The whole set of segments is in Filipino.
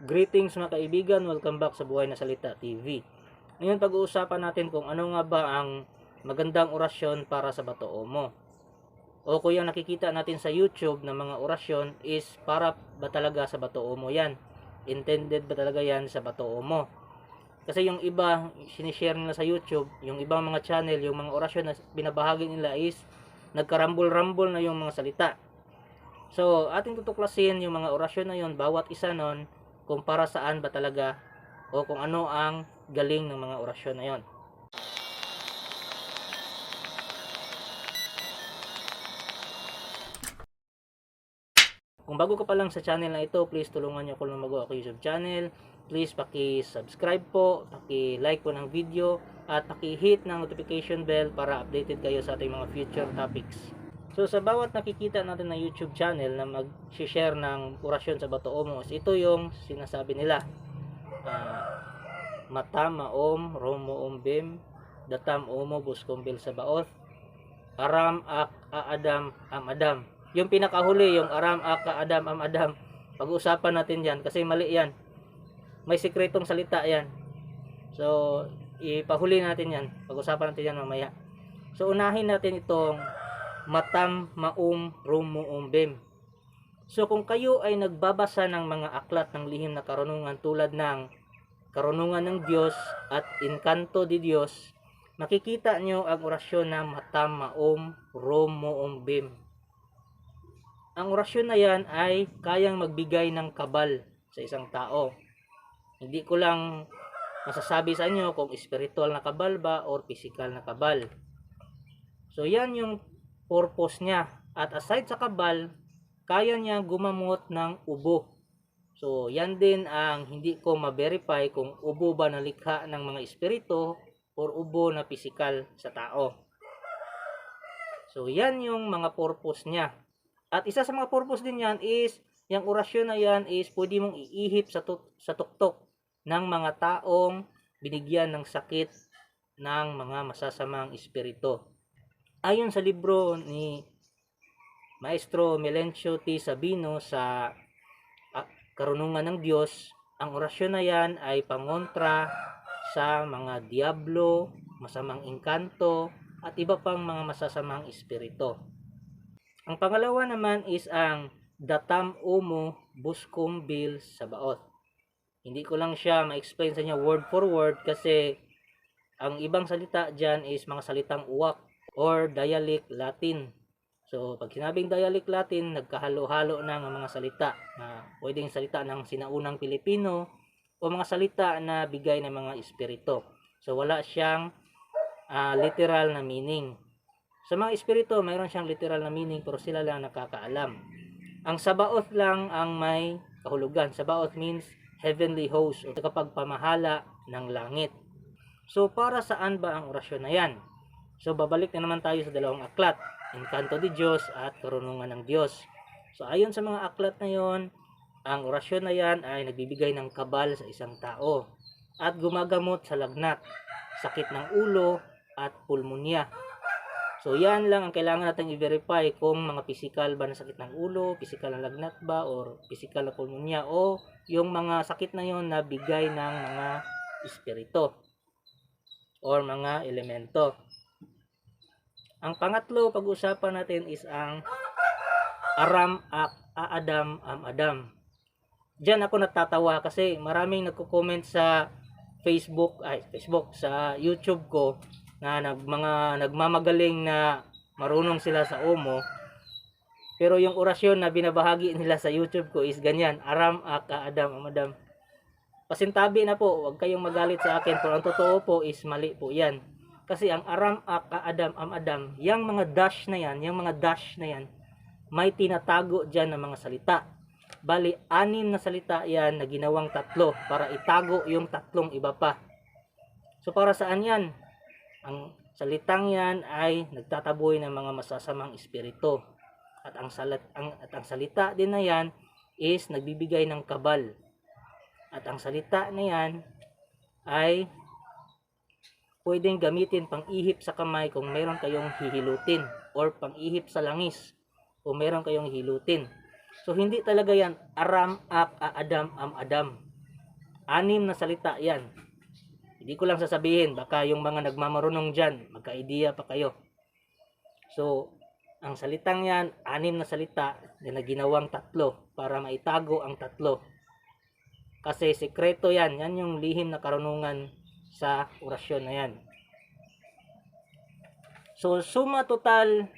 Greetings mga kaibigan, welcome back sa Buhay na Salita TV. Ngayon pag-uusapan natin kung ano nga ba ang magandang orasyon para sa batoo mo. O kung nakikita natin sa YouTube ng mga orasyon is para ba talaga sa batoo mo yan? Intended ba talaga yan sa batoo mo? Kasi yung iba, sinishare nila sa YouTube, yung ibang mga channel, yung mga orasyon na binabahagi nila is nagkarambol-rambol na yung mga salita. So, ating tutuklasin yung mga orasyon na yun, bawat isa nun, kung para saan ba talaga o kung ano ang galing ng mga orasyon na yon. Kung bago ka pa lang sa channel na ito, please tulungan niyo ako lumago ako YouTube channel. Please paki-subscribe po, paki-like po ng video at paki-hit ng notification bell para updated kayo sa ating mga future topics. So sa bawat nakikita natin na YouTube channel na mag-share ng orasyon sa Bato Omos, ito yung sinasabi nila. Ah, mata maom, romo ombim, datam omo, buskombil sa baoth, aram ak aadam am adam. Yung pinakahuli, yung aram ak aadam am adam. Pag-uusapan natin yan kasi mali yan. May sikretong salita yan. So, ipahuli natin yan. Pag-usapan natin yan mamaya. So, unahin natin itong matam maum rumo umbim. So kung kayo ay nagbabasa ng mga aklat ng lihim na karunungan tulad ng karunungan ng Diyos at inkanto di Diyos, makikita nyo ang orasyon na matam maum rumo umbim. Ang orasyon na yan ay kayang magbigay ng kabal sa isang tao. Hindi ko lang masasabi sa inyo kung spiritual na kabal ba or physical na kabal. So yan yung purpose niya. At aside sa kabal, kaya niya gumamot ng ubo. So, yan din ang hindi ko ma-verify kung ubo ba na likha ng mga espiritu or ubo na pisikal sa tao. So, yan yung mga purpose niya. At isa sa mga purpose din yan is, yung orasyon na yan is pwede mong iihip sa, tuk- sa tuktok ng mga taong binigyan ng sakit ng mga masasamang espiritu ayon sa libro ni Maestro Melencio T. Sabino sa ah, Karunungan ng Diyos, ang orasyon na yan ay pangontra sa mga diablo, masamang engkanto, at iba pang mga masasamang espiritu. Ang pangalawa naman is ang Datam Umo Buskum Bil Sabaoth. Hindi ko lang siya ma-explain sa inyo word for word kasi ang ibang salita dyan is mga salitang uwak or dialect Latin. So, pag sinabing dialect Latin, nagkahalo-halo na ng mga salita na pwedeng salita ng sinaunang Pilipino o mga salita na bigay ng mga espiritu. So, wala siyang ah, literal na meaning. Sa mga espiritu, mayroon siyang literal na meaning pero sila lang nakakaalam. Ang sabaoth lang ang may kahulugan. Sabaoth means heavenly host o kapagpamahala ng langit. So, para saan ba ang orasyon na yan? So babalik na naman tayo sa dalawang aklat, Encanto de Diyos at Karunungan ng Diyos. So ayon sa mga aklat na yon, ang orasyon na yan ay nagbibigay ng kabal sa isang tao at gumagamot sa lagnat, sakit ng ulo at pulmonya. So yan lang ang kailangan natin i-verify kung mga physical ba na sakit ng ulo, physical na lagnat ba or physical na pulmonya o yung mga sakit na yon na bigay ng mga espiritu or mga elemento. Ang pangatlo pag-usapan natin is ang Aram Ak Aadam Am Adam. Diyan ako natatawa kasi maraming nagko-comment sa Facebook ay Facebook sa YouTube ko na nag, mga nagmamagaling na marunong sila sa Omo. Pero yung orasyon na binabahagi nila sa YouTube ko is ganyan, Aram Ak Aadam Am Adam. Pasintabi na po, huwag kayong magalit sa akin. Pero ang totoo po is mali po yan. Kasi ang aram ak adam am adam, yung mga dash na yan, yung mga dash na yan, may tinatago dyan ng mga salita. Bali, anim na salita yan na ginawang tatlo para itago yung tatlong iba pa. So para saan yan? Ang salitang yan ay nagtataboy ng mga masasamang espiritu. At ang, salat, ang, at ang salita din na yan is nagbibigay ng kabal. At ang salita na yan ay pwedeng gamitin pang ihip sa kamay kung meron kayong hihilutin or pang ihip sa langis kung meron kayong hilutin. So hindi talaga yan aram ak a adam am adam. Anim na salita yan. Hindi ko lang sasabihin, baka yung mga nagmamarunong dyan, magka-idea pa kayo. So, ang salitang yan, anim na salita na ginawang tatlo para maitago ang tatlo. Kasi sekreto yan, yan yung lihim na karunungan sa orasyon na yan. So, suma total,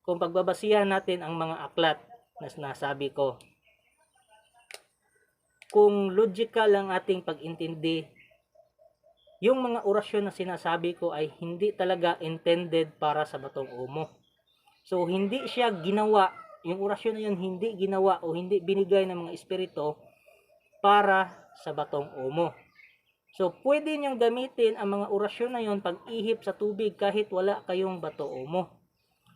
kung pagbabasihan natin ang mga aklat na nasabi ko, kung logical ang ating pag-intindi, yung mga orasyon na sinasabi ko ay hindi talaga intended para sa batong umo. So, hindi siya ginawa, yung orasyon na yun hindi ginawa o hindi binigay ng mga espiritu para sa batong umo. So, pwede niyong gamitin ang mga orasyon na yun pag ihip sa tubig kahit wala kayong bato umo.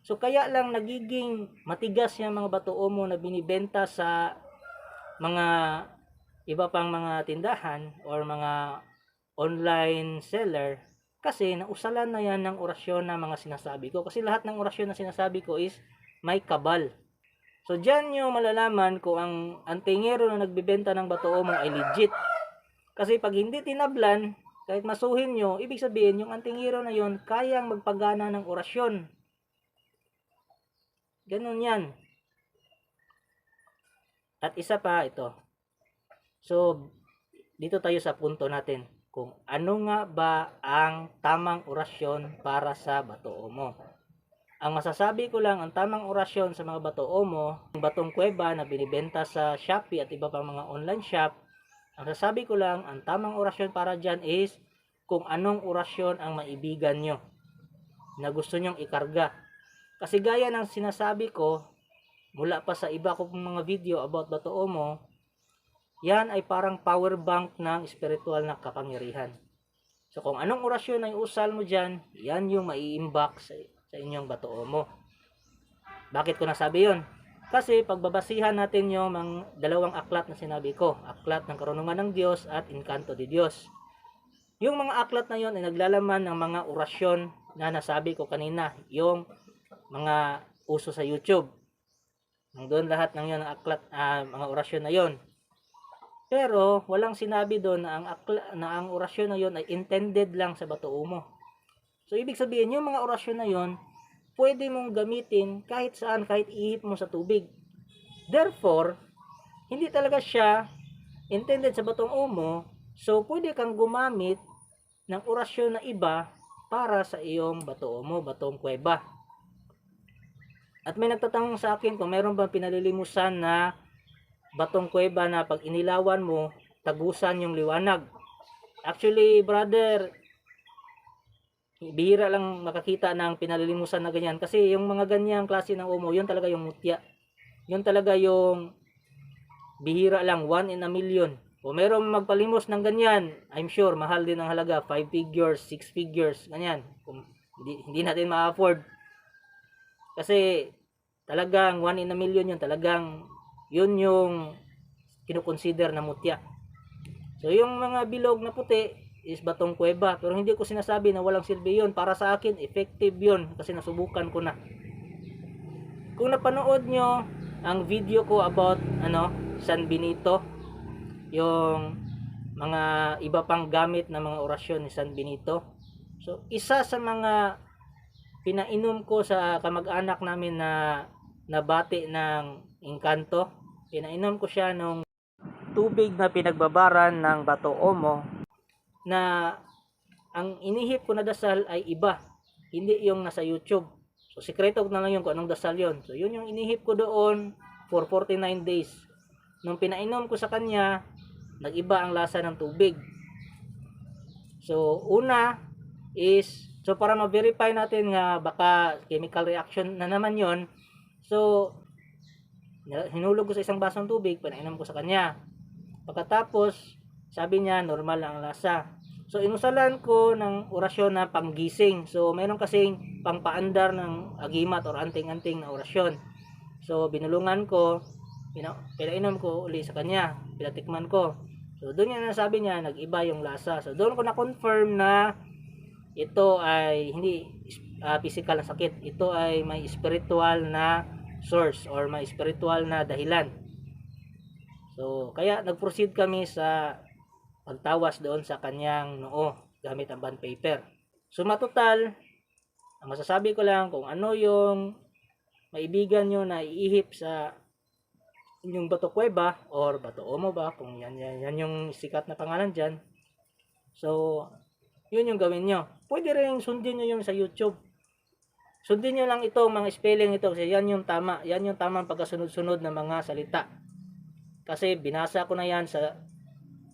So, kaya lang nagiging matigas yung mga bato umo na binibenta sa mga iba pang mga tindahan or mga online seller kasi nausalan na yan ng orasyon na mga sinasabi ko. Kasi lahat ng orasyon na sinasabi ko is may kabal. So, dyan nyo malalaman kung ang antingero na nagbibenta ng bato umo ay legit. Kasi pag hindi tinablan, kahit masuhin nyo, ibig sabihin yung antingero na yon kayang magpagana ng orasyon. Ganun yan. At isa pa ito. So, dito tayo sa punto natin kung ano nga ba ang tamang orasyon para sa bato mo. Ang masasabi ko lang, ang tamang orasyon sa mga bato mo, ang batong kuweba na binibenta sa Shopee at iba pang mga online shop, ang sasabi ko lang, ang tamang orasyon para dyan is kung anong orasyon ang maibigan nyo na gusto nyong ikarga. Kasi gaya ng sinasabi ko, mula pa sa iba ko pong mga video about bato mo, yan ay parang power bank ng spiritual na kapangyarihan. So kung anong orasyon ay usal mo dyan, yan yung maiimbak sa, sa inyong bato mo. Bakit ko nasabi yon? Kasi pagbabasihan natin yung mga dalawang aklat na sinabi ko, aklat ng karunungan ng Diyos at inkanto de Diyos. Yung mga aklat na yon ay naglalaman ng mga orasyon na nasabi ko kanina, yung mga uso sa YouTube. Doon lahat ng yon aklat, ah, mga orasyon na yon. Pero walang sinabi doon na ang akla, na ang orasyon na yon ay intended lang sa bato mo. So ibig sabihin yung mga orasyon na yon pwede mong gamitin kahit saan, kahit ihip mo sa tubig. Therefore, hindi talaga siya intended sa batong umo, so pwede kang gumamit ng orasyon na iba para sa iyong bato umo, batong kuweba. At may nagtatanong sa akin kung meron bang pinalilimusan na batong kuweba na pag inilawan mo, tagusan yung liwanag. Actually, brother, bihira lang makakita ng pinalilimusan na ganyan. Kasi yung mga ganyang klase ng umo yun talaga yung mutya. Yun talaga yung bihira lang one in a million. O meron magpalimos ng ganyan I'm sure mahal din ang halaga. 5 figures 6 figures ganyan. Kung hindi, hindi natin ma-afford. Kasi talagang one in a million yun. Talagang yun yung kinukonsider na mutya. So yung mga bilog na puti is batong kuweba. Pero hindi ko sinasabi na walang silbi yun. Para sa akin, effective yun. Kasi nasubukan ko na. Kung napanood nyo ang video ko about ano, San Benito, yung mga iba pang gamit na mga orasyon ni San Benito. So, isa sa mga pinainom ko sa kamag-anak namin na nabati ng engkanto, pinainom ko siya nung tubig na pinagbabaran ng Bato Omo na ang inihip ko na dasal ay iba. Hindi yung nasa YouTube. So, sikreto na lang yun kung anong dasal yon So, yun yung inihip ko doon for 49 days. Nung pinainom ko sa kanya, nag-iba ang lasa ng tubig. So, una is, so para ma-verify natin nga baka chemical reaction na naman yon So, hinulog ko sa isang basong tubig, pinainom ko sa kanya. Pagkatapos, sabi niya, normal ang lasa. So, inusalan ko ng orasyon na panggising. So, meron kasing pangpaandar ng agimat or anting-anting na orasyon. So, binulungan ko, pina, pinainom ko uli sa kanya, pinatikman ko. So, doon niya nasabi niya, nag-iba yung lasa. So, doon ko na-confirm na ito ay hindi uh, physical na sakit. Ito ay may spiritual na source or may spiritual na dahilan. So, kaya nag-proceed kami sa pagtawas doon sa kanyang noo gamit ang bond paper. So matotal, ang masasabi ko lang kung ano yung maibigan nyo na iihip sa inyong Bato Cueva or Bato Omo ba, kung yan, yan, yan yung sikat na pangalan dyan. So, yun yung gawin nyo. Pwede rin sundin nyo yung sa YouTube. Sundin nyo lang ito, mga spelling ito, kasi yan yung tama. Yan yung tamang pagkasunod-sunod ng mga salita. Kasi binasa ko na yan sa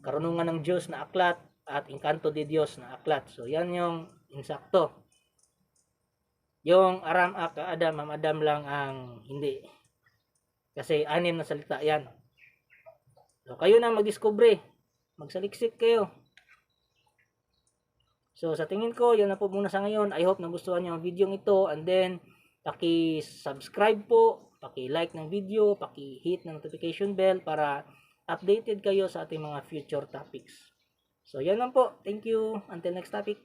karunungan ng Diyos na aklat at inkanto de Diyos na aklat. So, yan yung insakto. Yung Aram Ak Adam, Am Adam lang ang hindi. Kasi anim na salita yan. So, kayo na mag-discover. Magsaliksik kayo. So, sa tingin ko, yan na po muna sa ngayon. I hope nagustuhan nyo ang video ito. And then, paki-subscribe po, paki-like ng video, paki-hit ng notification bell para updated kayo sa ating mga future topics. So, yan lang po. Thank you. Until next topic.